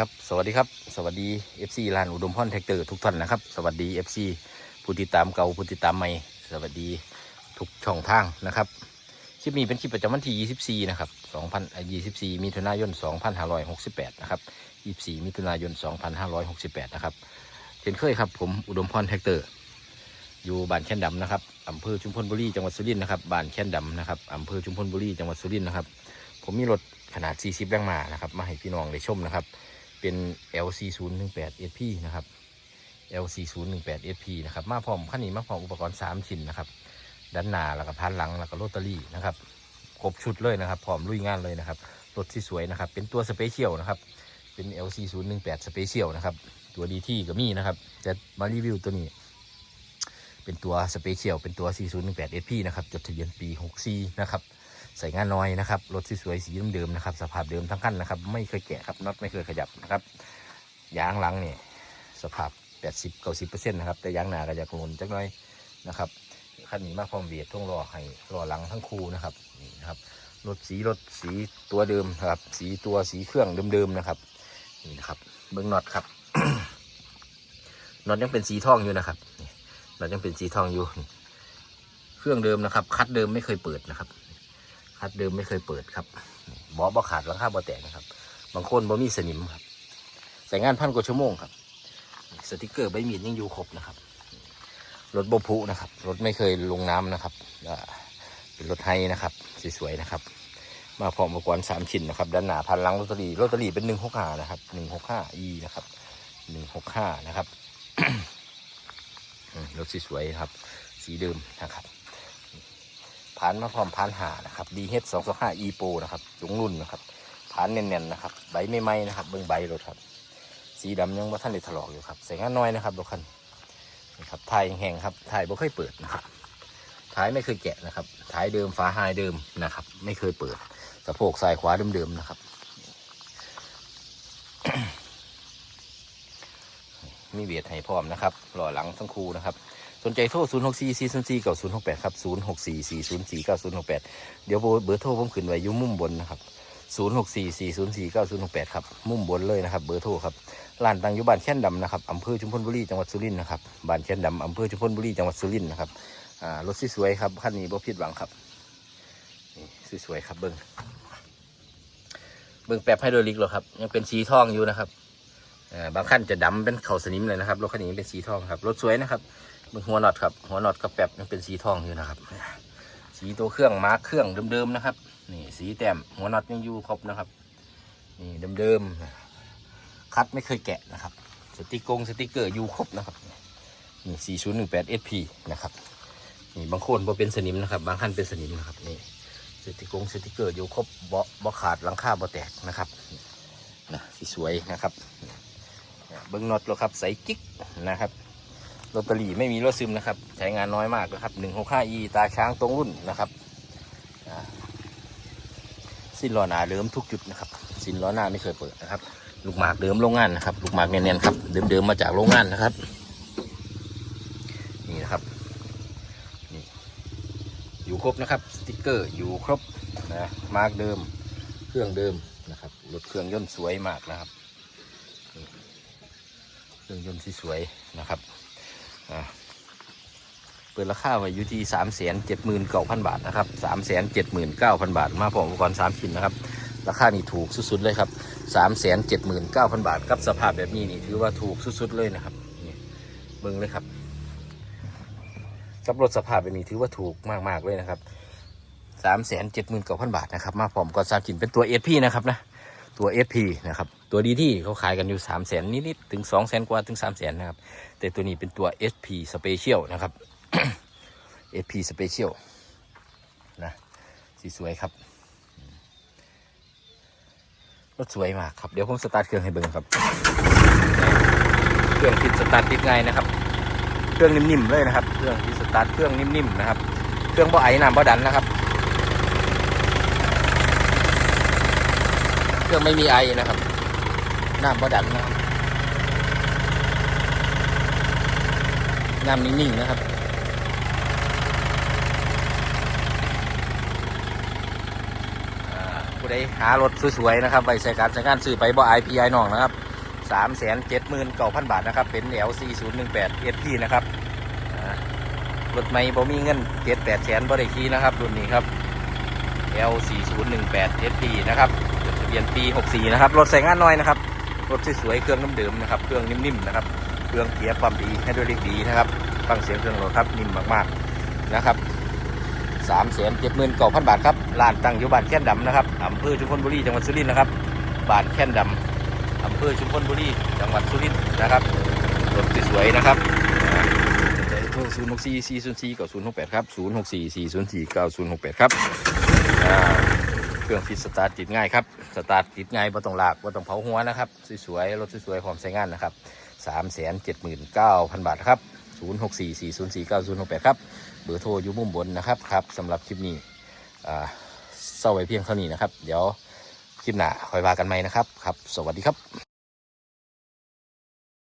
ครับสวัสดีครับ สวัสดี FC ลานอุดมพรแท็กเตอร์ทุกท่านนะครับ สวัสดี FC ผู้ติดตามเก่าผู้ติดตามใหม่ สวัสดีทุกช่องทางนะครับคลิปนี้เป็นคลิปประจำวันที่ 24 นะครับ 2024 มิถุนายน 2568 นะครับ 24 มิถุนายน 2568 นะครับเช่นเคยครับผมอุดมพรแท็กเตอร์ อยู่บ้านแค่นดำนะครับอำเภอชุมพลบุรีจังหวัดสุรินทร์นะครับบ้านแค่นดำนะครับอำเภอชุมพลบุรีจังหวัดสุรินทร์นะครับผมมีรถขนาด 40 แรงม้านะครับ มาให้พี่น้องได้ชมนะครับ เป็น LC 0 1 8 SP นะครับ LC 0 1 8 SP นะครับ มาพร้อมคันนี้มาพร้อมอุปกรณ์ 3 ชิ้นนะครับ ด้านหน้าแล้วก็พันหลังแล้วก็โรตารี่นะครับ ครบชุดเลยนะครับ พร้อมลุยงานเลยนะครับ รถที่สวยนะครับ เป็นตัวสเปเชียลนะครับ เป็น LC 0 1 8 สเปเชียลนะครับ ตัวดีที่ก็มีนะครับ จะมารีวิวตัวนี้ เป็นตัวสเปเชียล เป็นตัว C 0 1 8 SP นะครับ จดทะเบียนปี 64 นะครับ ใส่งานน้อยนะครับรถสวยๆสีเดิมๆนะครับ สภาพเดิมทั้งคันนะครับ ไม่เคยแกะครับน็อตไม่เคยขยับนะครับยางหลังเนี่ยสภาพ 80 90%นะครับแต่ยางหน้าก็จะกลนจักหน่อยนะครับคันนี้มาพร้อมเวียดท่วงล้อให้ล้อหลังทั้งคู่นะครับนี่นะครับรถสีรถสีตัวเดิมครับสีตัวสีเครื่องเดิมๆนะครับนี่นะครับเบิ้งน็อตครับน็อตยังเป็นสีทองอยู่นะครับน็อตยังเป็นสีทองอยู่ เครื่องเดิมนะครับ คัดเดิมไม่เคยเปิดนะครับ คัดเดิมไม่เคยเปิดครับบอบ่ขาดหลังคาบ่แตกนะครับ บางคนบ่มีสนิมครับ ใส่งานพันกว่าชั่วโมงครับ สติกเกอร์ใบมีดยังอยู่ครบนะครับ รถบพุนะครับ รถไม่เคยลงน้ำนะครับเป็นรถไฮนะครับ สวยๆนะครับ มาพร้อมอุปกรณ์สามชิ้นนะครับ ด้านหน้าพันลังโรตารี่โรตารี่เป็นหนึ่งหกห้านะครับหนึ่งหกห้าอีนะครับหนึ่งหกห้านะครับรถสวยๆครับ สีเดิมนะครับ ผ่านมาพร้อมผ่านหานะครับ DH 2 2 5 E Pro นะครับสูงรุ่นนะครับผ่านแน่นๆนะครับใบไม่ไหมนะครับเบื้องใบรถครับ สีดำยังว่าท่านได้ถลอกอยู่ครับใส่งาน้อยนะครับรถคันนี่ครับท้ายแห้งครับท้ายบ่เคยเปิดนะครับท้ายไม่เคยแกะนะครับท้ายเดิมฝาไฮเดิมนะครับ ไม่เคยเปิดสะโพกซ้ายขวาเดิมๆนะครับ มีเบียดให้พร้อมนะครับหล่อหลังทั้งคู่นะครับ สนใจโทร 0 6 4 4 0 4 9 0 6 8 ครับ 0 6 4 4 0 4 9 0 6 8 เดี๋ยวเบอร์โทรผมขึ้นไว้อยุ่มุมบนนะครับ 0 6 4 4 0 4 9 0 6 8 ครับ มุมบนเลยนะครับ เบอร์โทรครับร้านตั้งอยู่บ้านแค่นดำนะครับอำเภอชุมพลบุรีจังหวัดสุรินทร์นะครับบ้านแค่นดำอำเภอชุมพลบุรีจังหวัดสุรินทร์นะครับอ่ารถสวยๆครับคันนี้บ่ผิดหวังครับนี่สวยๆครับเบิ้งเบิ้งแป๊บไฮโดรลิกเหรอครับ ยังเป็นสีทองอยู่นะครับอ่าบางขั้นจะดำเป็นเข่าสนิมเลยนะครับรถคันนี้เป็นสีทองครับรถสวยนะครับ เบิ่งหัวน็อตครับ หัวน็อตกับแป๊บยังเป็นสีทองอยู่นะครับ สีตัวเครื่องมาเครื่องเดิมๆนะครับ นี่สีแต้มหัวน็อตยังอยู่ครบนะครับ นี่เดิมๆคัดไม่เคยแกะนะครับ สติกงสติกเกอร์อยู่ครบนะครับ นี่สี่ศูนย์หนึ่งแปดเอสพีนะครับ นี่บางคนบ่เป็นสนิมนะครับ บางท่านเป็นสนิมนะครับ นี่สติกงสติกเกอร์อยู่ครบบ่บ่ขาดหลังคาบ่แตกนะครับนะสีสวยนะครับเบิ้งน็อตแล้วครับใส่กิ๊กนะครับ ลอตเตอรี่ไม่มีรถซึมนะครับ ใช้งานน้อยมากนะครับ 165e ตาช้างตรงรุ่นนะครับสิ้นล้อหน้าเดิมทุกจุดนะครับ สิ้นล้อหน้าไม่เคยเปิดนะครับ ลูกหมากเดิมโรงงานนะครับ ลูกหมากเนียนๆครับ เดิมๆมาจากโรงงานนะครับ นี่นะครับนี่อยู่ครบนะครับ สติกเกอร์อยู่ครบนะมาร์กเดิมเครื่องเดิมนะครับรถเครื่องยนต์สวยมากนะครับ เครื่องยนต์ที่สวยนะครับ เปิดราคาไว้อยู่ที่สามแสนเจ็ดหมื่นเก้าพันบาทนะครับสามแสนเจ็ดหมื่นเก้าพันบาท มาพร้อมอุปกรณ์สามชิ้นนะครับ ราคานี่ถูกสุดๆเลยครับสามแสนเจ็ดหมื่นเก้าพันบาทกับสภาพแบบนี้นี่ถือว่าถูกสุดๆเลยนะครับนี่เบิ้งเลยครับกับรถสภาพแบบนี้ถือว่าถูกมากๆเลยนะครับสามแสนเจ็ดหมื่นเก้าพันบาทนะครับ มาพร้อมอุปกรณ์สามชิ้นเป็นตัวเอพีนะครับนะ ตัว FP นะครับ ตัวดีที่เขาขายกันอยู่ 3 0 0แสนนิดๆถึง 2 0 0แสนกว่าถึง 3 0 0แสนนะครับ แต่ตัวนี้เป็นตัว SP Special นะครับ SP Special นะสีสวยครับรถสวยมากครับ เดี๋ยวผมสตาร์ทเครื่องให้เบิ่งครับ เครื่องติดสตาร์ทติดง่ายนะครับ เครื่องนิ่มๆเลยนะครับ เครื่องที่สตาร์ทเครื่องนิ่มๆนะครับ เครื่องบ่ไอน้ำบ่ดันนะครับ เครื่องไม่มีไอนะครับ น้ำบ่ดันนะครับน้ำนิ่งๆนะครับ ผู้ใดหารถสวยๆนะครับไปใส่การใช้การซื้อไปบ่ไอพีไอน้องนะครับสามแสนเจ็ดหมื่นเก้าพันบาทนะครับ เป็น L 4 0 1 8 SP นย์หนึ่งแปดเอสพีนะครับรถไม่บ่มีเงินเจ็ดแปดแสนบ่ได้ขี่นะครับ รุ่นนี้ครับ L 4 0 1 8 SP นะครับ จดทะเบียนปี 64 นะครับ รถใส่งานน้อยนะครับ รถสวยๆ เครื่องเดิมนะครับ เครื่องนิ่มๆ นะครับ เครื่องเกียร์ความดีให้ด้วยเล็กดีนะครับ ฟังเสียงเครื่องรถครับ นิ่มมากๆ นะครับสามแสนเจ็ดหมื่นเก้าพันบาทครับร้านตั้งอยู่บ้านแค่นดำนะครับอำเภอชุมพลบุรี จังหวัดสุรินทร์นะครับ บ้านแค่นดำอำเภอชุมพลบุรี จังหวัดสุรินทร์นะครับ รถสวยๆ นะครับโทรศูนย์หกสี่สี่ศูนย์สี่เก้าศูนย์หกแปดครับศูนย์หกสี่สี่ศูนย์สี่เก้าศูนย์หกแปดครับอ่า เครื่องฟิดสตาร์ทติดง่ายครับ สตาร์ทติดง่ายบ่ต้องลากบ่ต้องเผาหัวนะครับ สวยๆ รถสวยๆพร้อมใช้งานนะครับสามแสนเจ็ดหมื่นเก้าพันบาทครับศูนย์หกสี่สี่ศูนย์สี่เก้าศูนย์หกแปดครับ เบอร์โทรอยู่มุมบนนะครับครับสำหรับคลิปนี้อ่าเศร้าไว้เพียงเท่านี้นะครับ เดี๋ยวคลิปหน้าคอยว่ากันใหม่นะครับ ครับ สวัสดีครับ